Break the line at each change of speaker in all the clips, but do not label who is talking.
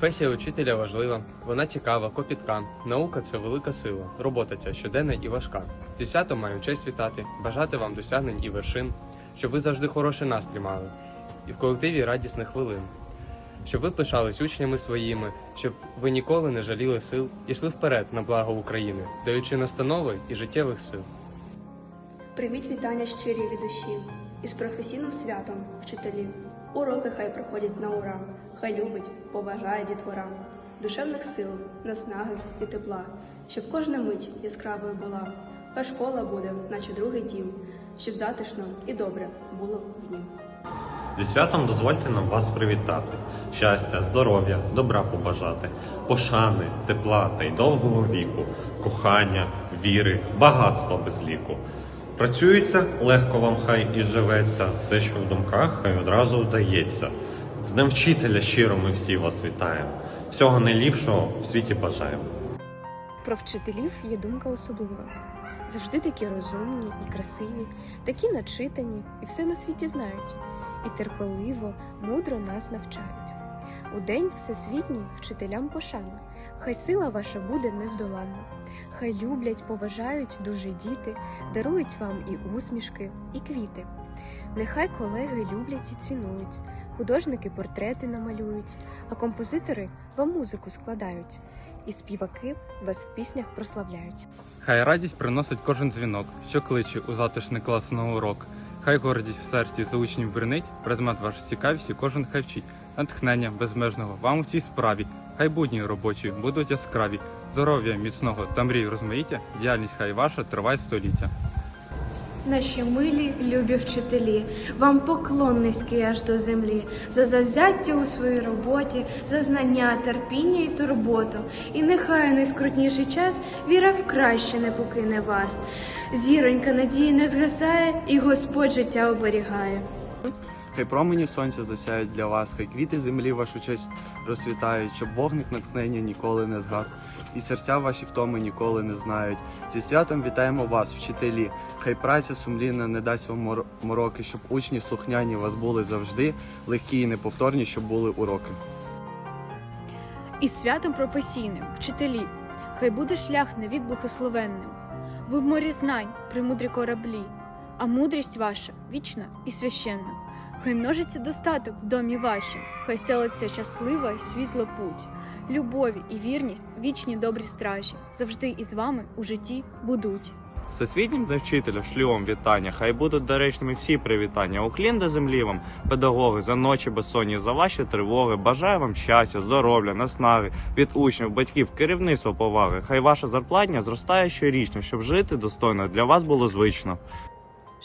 Професія учителя важлива, вона цікава, копітка. Наука це велика сила. Робота ця щоденна і важка. Зі святом маю честь вітати, бажати вам досягнень і вершин, щоб ви завжди хороший настрій мали, і в колективі радісних хвилин. Щоб ви пишались учнями своїми, щоб ви ніколи не жаліли сил і йшли вперед на благо України, даючи настанови і життєвих сил.
Прийміть вітання щирі від душі із професійним святом, вчителі. Уроки хай проходять на ура, хай любить, поважає дітвора, душевних сил, наснаги і тепла, щоб кожна мить яскравою була. Хай школа буде, наче другий дім, щоб затишно і добре було в нім.
Зі святом дозвольте нам вас привітати, щастя, здоров'я, добра побажати, пошани, тепла та й довгого віку, кохання, віри, багатства без ліку. Працюється, легко вам хай і живеться, все, що в думках, хай одразу вдається. З Днем вчителя щиро ми всі вас вітаємо. Всього найліпшого в світі бажаємо.
Про вчителів є думка особлива. Завжди такі розумні і красиві, такі начитані і все на світі знають, і терпеливо, мудро нас навчають. У день всесвітній вчителям пошана, хай сила ваша буде нездоланна, хай люблять, поважають дуже діти, дарують вам і усмішки, і квіти. Нехай колеги люблять і цінують, художники портрети намалюють, а композитори вам музику складають і співаки вас в піснях прославляють.
Хай радість приносить кожен дзвінок, що кличе у затишний клас на урок. Хай гордість в серці за учнів бринить, предмет ваш цікавість і кожен хай вчить. Натхнення безмежного вам у цій справі. Хай будні робочі будуть яскраві, здоров'я міцного та мрій розмаїття, діяльність хай ваша триває століття.
Наші милі, любі вчителі, вам поклон низький аж до землі, за завзяття у своїй роботі, за знання, терпіння і турботу. І нехай у найскрутніший час віра в краще не покине вас. Зіронька надії не згасає, і Господь життя оберігає.
Хай промені сонця засяють для вас, хай квіти землі вашу честь розсвітають, щоб вогник натхнення ніколи не згас, і серця ваші втоми ніколи не знають. Зі святом вітаємо вас, вчителі. Хай праця сумлінна не дасть вам мор- мороки, щоб учні слухняні вас були завжди, легкі і неповторні, щоб були уроки.
І святом професійним, вчителі, хай буде шлях навік благословенним. Ви в морі знань, премудрі кораблі, а мудрість ваша вічна і священна. Хай множиться достаток в домі вашім, хай стелиться щаслива й світла путь. Любові і вірність, вічні добрі стражі, завжди із вами у житті будуть.
Всесвітнім днем вчителя шлю вітання. Хай будуть доречними всі привітання. Уклін до землі вам, педагоги, за ночі безсонні, за ваші тривоги. Бажаю вам щастя, здоров'я, наснаги від учнів, батьків, керівництва поваги. Хай ваша зарплатня зростає щорічно, щоб жити достойно для вас було звично.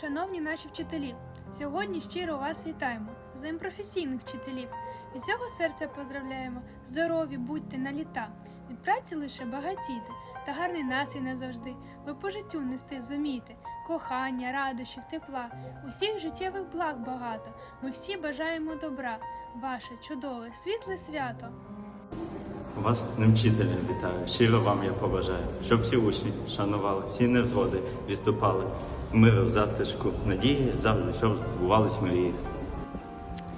Шановні наші вчителі, сьогодні щиро вас вітаємо з Днем професійних вчителів. Від цього серця поздравляємо. Здорові, будьте на літа. Від праці лише багатіти, та гарний настрій назавжди. Ви по життю нести зумійте, кохання, радощів, тепла, усіх життєвих благ багато. Ми всі бажаємо добра. Ваше чудове, світле свято.
Вас не вчителя вітаю. Щиро вам я побажаю, щоб всі учні шанували, всі невзгоди відступали. Миру в затишку, надії завжди, щоб збувались мрії.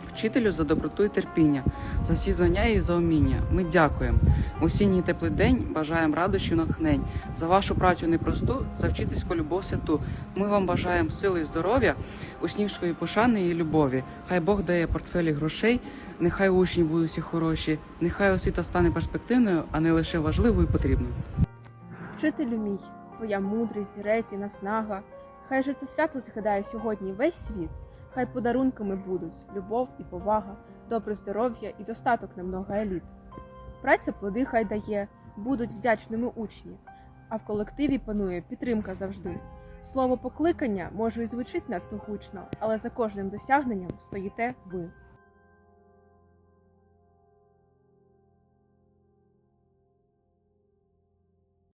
Вчителю за доброту і терпіння, за всі знання і за уміння. Ми дякуємо. В осінній теплий день бажаємо радощів натхнень, за вашу працю непросту, за вчительську любов святу. Ми вам бажаємо сили і здоров'я, уснівської пошани і любові. Хай Бог дає портфелі грошей, нехай учні будуть всі хороші, нехай освіта стане перспективною, а не лише важливою і потрібною.
Вчителю мій, твоя мудрість, зірець і наснага. Хай же це свято згадає сьогодні весь світ. Хай подарунками будуть любов і повага, добре здоров'я і достаток на много еліт. Праця плоди хай дає, будуть вдячними учні, а в колективі панує підтримка завжди. Слово покликання може і звучить надто гучно, але за кожним досягненням стоїте ви.